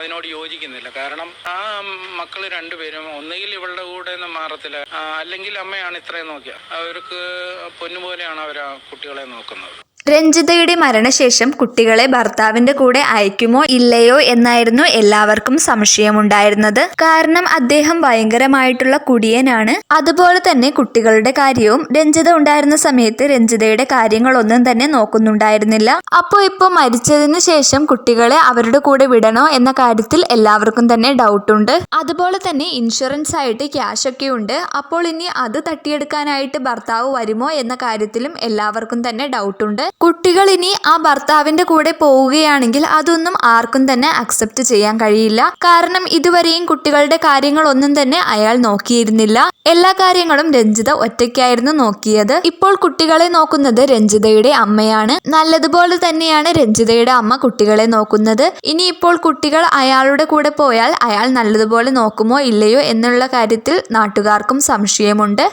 അതിനോട് യോജിക്കുന്നില്ല. കാരണം ആ മക്കൾ രണ്ടുപേരും ഒന്നുകിൽ ഇവളുടെ കൂടെ നിന്ന് മാറത്തില്ല അല്ലെങ്കിൽ അമ്മയാണ് ഇത്രയും നോക്കിയ. അവർക്ക് പൊന്നുപോലെയാണ് അവർ ആ കുട്ടികളെ നോക്കുന്നത്. രഞ്ജിതയുടെ മരണശേഷം കുട്ടികളെ ഭർത്താവിന്റെ കൂടെ അയക്കുമോ ഇല്ലയോ എന്നായിരുന്നു എല്ലാവർക്കും സംശയമുണ്ടായിരുന്നത്. കാരണം അദ്ദേഹം ഭയങ്കരമായിട്ടുള്ള കുടിയനാണ്. അതുപോലെ തന്നെ കുട്ടികളുടെ കാര്യവും രഞ്ജിത ഉണ്ടായിരുന്ന സമയത്ത് രഞ്ജിതയുടെ കാര്യങ്ങളൊന്നും തന്നെ നോക്കുന്നുണ്ടായിരുന്നില്ല. അപ്പോൾ ഇപ്പോൾ മരിച്ചതിന് ശേഷം കുട്ടികളെ അവരുടെ കൂടെ വിടണോ എന്ന കാര്യത്തിൽ എല്ലാവർക്കും തന്നെ ഡൗട്ട് ഉണ്ട് അതുപോലെ തന്നെ ഇൻഷുറൻസ് ആയിട്ട് ക്യാഷ് ഒക്കെ ഉണ്ട്. അപ്പോൾ ഇനി അത് തട്ടിയെടുക്കാനായിട്ട് ഭർത്താവ് വരുമോ എന്ന കാര്യത്തിലും എല്ലാവർക്കും തന്നെ ഡൗട്ടുണ്ട്. കുട്ടികൾ ഇനി ആ ഭർത്താവിന്റെ കൂടെ പോവുകയാണെങ്കിൽ അതൊന്നും ആർക്കും തന്നെ അക്സെപ്റ്റ് ചെയ്യാൻ കഴിയില്ല. കാരണം ഇതുവരെയും കുട്ടികളുടെ കാര്യങ്ങളൊന്നും തന്നെ അയാൾ നോക്കിയിരുന്നില്ല. എല്ലാ കാര്യങ്ങളും രഞ്ജിത ഒറ്റയ്ക്കായിരുന്നു നോക്കിയത്. ഇപ്പോൾ കുട്ടികളെ നോക്കുന്നത് രഞ്ജിതയുടെ അമ്മയാണ്. നല്ലതുപോലെ തന്നെയാണ് രഞ്ജിതയുടെ അമ്മ കുട്ടികളെ നോക്കുന്നത്. ഇനി ഇപ്പോൾ കുട്ടികൾ അയാളുടെ കൂടെ പോയാൽ അയാൾ നല്ലതുപോലെ നോക്കുമോ ഇല്ലയോ എന്നുള്ള കാര്യത്തിൽ നാട്ടുകാർക്കും സംശയമുണ്ട്.